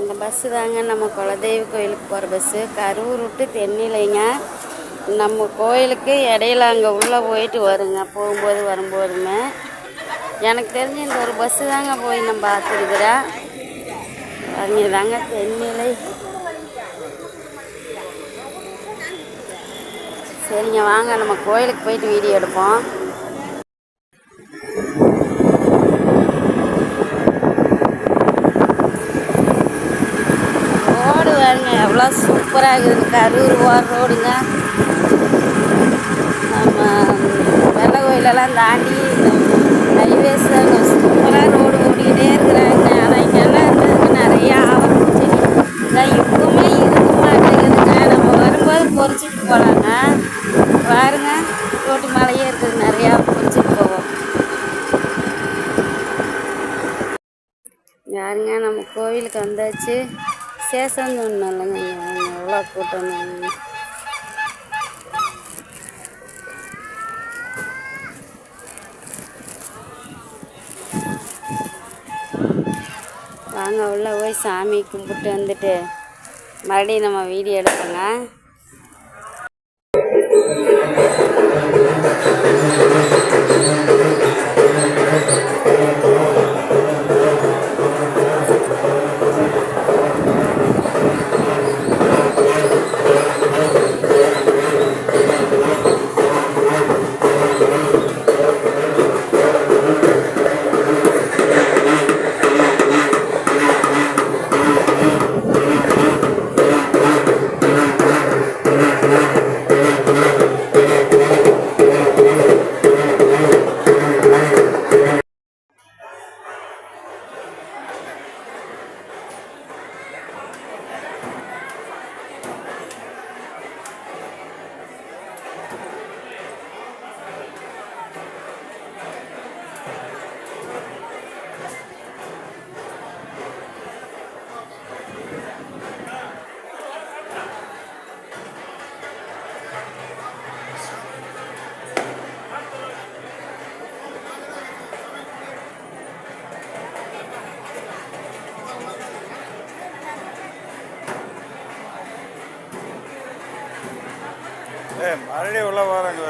இந்த பஸ்ஸு தாங்க நம்ம குலதெய்வ கோயிலுக்கு போகிற பஸ்ஸு கரூர் விட்டு தென்னிலைங்க. நம்ம கோயிலுக்கு இடையில அங்கே உள்ளே போயிட்டு வருங்க. போகும்போது வரும்போதுமே. எனக்கு தெரிஞ்சு இந்த ஒரு பஸ்ஸு தாங்க போய் நம்ம பார்த்துருக்குறேன் அங்கே தாங்க தென்னிலை. சரிங்க வாங்க. நம்ம கோயிலுக்கு போயிட்டு வீடியோ எடுப்போம் ரோடு பாருங்க எவ்வளோ சூப்பராக இருக்குது கரூர் ஓர் ரோடுங்க. நம்ம வெள்ளை கோயிலெல்லாம் தாண்டி ஹைவேஸ் சூப்பராக ரோடு ஓடிக்கிட்டே இருக்கிறாங்க. ஆனால் இங்கெல்லாம் இருந்ததுக்கு நிறையா ஆவரம் செடி இதான் இருக்க மாட்டேங்குதுங்க. நம்ம வரும்போது பொறிச்சிட்டு போகலாங்க. பாருங்க. ரோட்டு மேலேயே இருக்குது நிறையா பொறிச்சிட்டு போவோம். யாருங்க? நம்ம கோவிலுக்கு வந்தாச்சு. சேஷம் ஒன்றும் இல்லைங்க எவ்வளோ கூட்டம் வாங்க உள்ளே போய் சாமி கும்பிட்டு வந்துட்டு மறுபடியும் நம்ம வீடியோ எடுப்போங்க. ஏ மறுபடியும் உள்ள வராங்க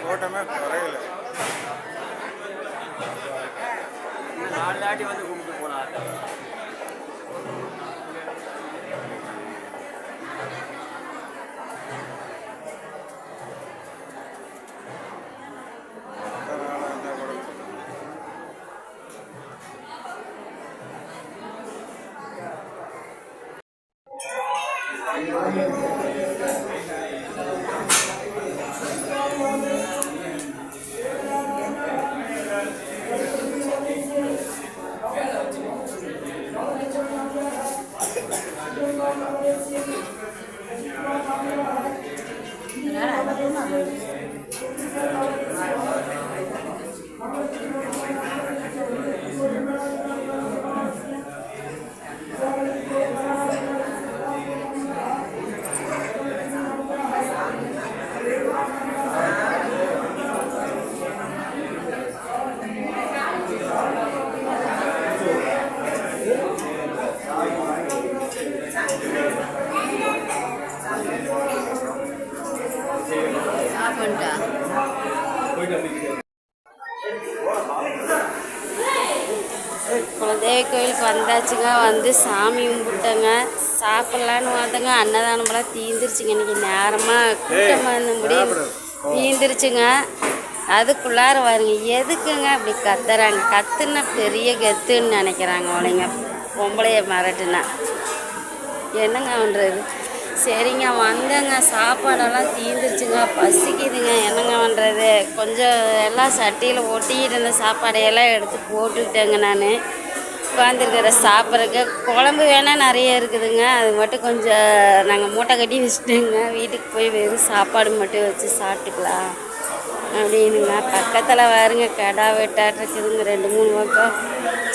கூட்டமே Amen. சாப்பிட்டா குலதெய்வ கோயிலுக்கு வந்தாச்சுங்க. வந்து சாமி கும்பிட்டங்க. சாப்பிட்லான்னு வந்தங்க. அன்னதானமெல்லாம் தீந்துருச்சுங்க. இன்னைக்கு நேரமாக கூட்டமாக இருந்தபடி தீந்துருச்சுங்க. அதுக்குள்ளார வருங்க எதுக்குங்க அப்படி கத்துறாங்க? கத்துனா பெரிய கெத்துன்னு நினைக்கிறாங்க. அவளைங்க பொம்பளைய மிரட்டுனா. என்னங்க பண்ணுறது சரிங்க வந்தேங்க. சாப்பாடெல்லாம் தீந்துருச்சுங்க. பசிக்குதுங்க. என்னங்க பண்ணுறது கொஞ்சம் எல்லாம் சட்டியில் ஒட்டிக்கிட்டு இருந்த சாப்பாடையெல்லாம் எடுத்து போட்டுக்கிட்டேங்க நான். உட்காந்துருக்கிற சாப்பிட்றதுக்கு குழம்பு வேணால் நிறைய இருக்குதுங்க. அது மட்டும் கொஞ்சம் நாங்கள் மூட்டை கட்டி வச்சுட்டோங்க. வீட்டுக்கு போய் வெறும் சாப்பாடு மட்டும் வச்சு சாப்பிட்டுக்கலாம். அப்படின்னுங்க. பக்கத்தில் வாருங்க கடா வெட்டாட்டு இருக்குதுங்க. ரெண்டு மூணு பக்கம்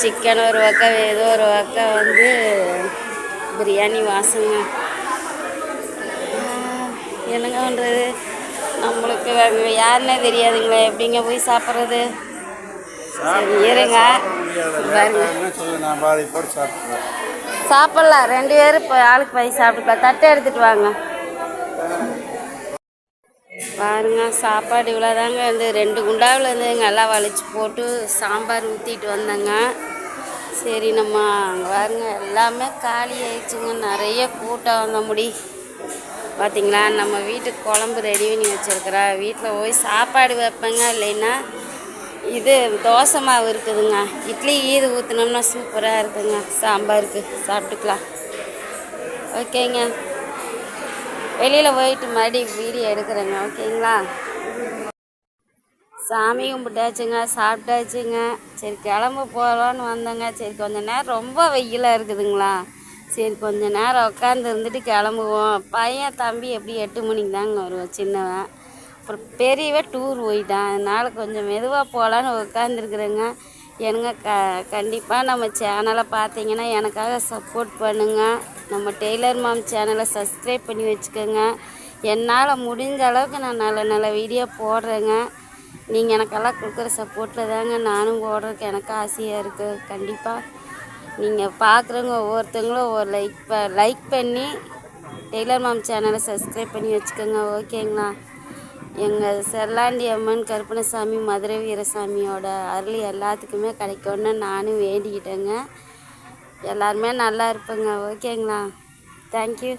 சிக்கன் ஒரு பக்கம் ஏதோ ஒரு பக்கம் வந்து பிரியாணி வாசங்க. என்னங்க பண்ணுறது நம்மளுக்கு யாருன்னே தெரியாதுங்களே எப்படிங்க போய் சாப்பிட்றது? இருங்க. சாப்பிட்லாம். ரெண்டு பேரும் இப்போ ஆளுக்கு போய் சாப்பிட்டுக்கலாம். தட்டை எடுத்துகிட்டு வாங்க. பாருங்க சாப்பாடு இவ்வளோதாங்க வந்து. ரெண்டு குண்டாவில் இருந்து நல்லா வலிச்சு போட்டு சாம்பார் ஊற்றிட்டு வந்தேங்க. சரி நம்ம அங்கே பாருங்க எல்லாமே காலி ஆயிடுச்சுங்க. நிறைய கூட்டம் வந்த முடி பார்த்தீங்களா நம்ம வீட்டுக்கு குழம்பு ரெடி பண்ணி வச்சுருக்குறா. வீட்டில் போய் சாப்பாடு வைப்பேங்க இல்லைன்னா இது தோசை மாவு இருக்குதுங்க. இட்லி ஈது ஊற்றினோம்னா சூப்பராக இருக்குங்க. சாம்பாருக்கு சாப்பிட்டுக்கலாம். ஓகேங்க. வெளியில் போயிட்டு மறுபடியும் வீடியோ எடுக்கிறேங்க. ஓகேங்களா? சாமி கும்பிட்டாச்சுங்க சாப்பிட்டாச்சுங்க. சரி கிளம்ப போகலான்னு வந்தேங்க. சரி கொஞ்ச நேரம் ரொம்ப வெயிலாக இருக்குதுங்களா? சரி கொஞ்ச நேரம் உட்காந்து இருந்துட்டு கிளம்புவோம். பையன் தம்பி எப்படி எட்டு மணிக்கு தாங்க வருவான் சின்னவன். அப்புறம் பெரியவன் டூர் போயிட்டான். அதனால் கொஞ்சம் மெதுவாக போகலான்னு உட்காந்துருக்குறேங்க எனங்க க கண்டிப்பாக நம்ம சேனலை பார்த்தீங்கன்னா எனக்காக சப்போர்ட் பண்ணுங்கள் நம்ம டெய்லர் மாம் சேனலை சப்ஸ்கிரைப் பண்ணி வச்சுக்கோங்க. என்னால் முடிஞ்ச அளவுக்கு நான் நல்ல நல்ல வீடியோ போடுறேங்க. நீங்கள் எனக்கெல்லாம் கொடுக்குற சப்போர்ட்டில் தாங்க நானும் போடுறதுக்கு எனக்கு ஆசையாக இருக்குது கண்டிப்பாக நீங்கள் பார்க்குறவங்க ஒவ்வொருத்தவங்களும் ஒவ்வொரு லைக் ப லைக் பண்ணி டெய்லர் மாம் சேனலை சப்ஸ்கிரைப் பண்ணி வச்சுக்கோங்க ஓகேங்களா? எங்கள் செல்லாண்டி அம்மன் கருப்பணசாமி மதுரை வீரசாமியோட அருள் எல்லாத்துக்குமே கிடைக்கும்னு நானும் வேண்டிக்கிட்டேங்க. எல்லாருமே நல்லா இருப்பேங்க ஓகேங்களா? தேங்க்யூ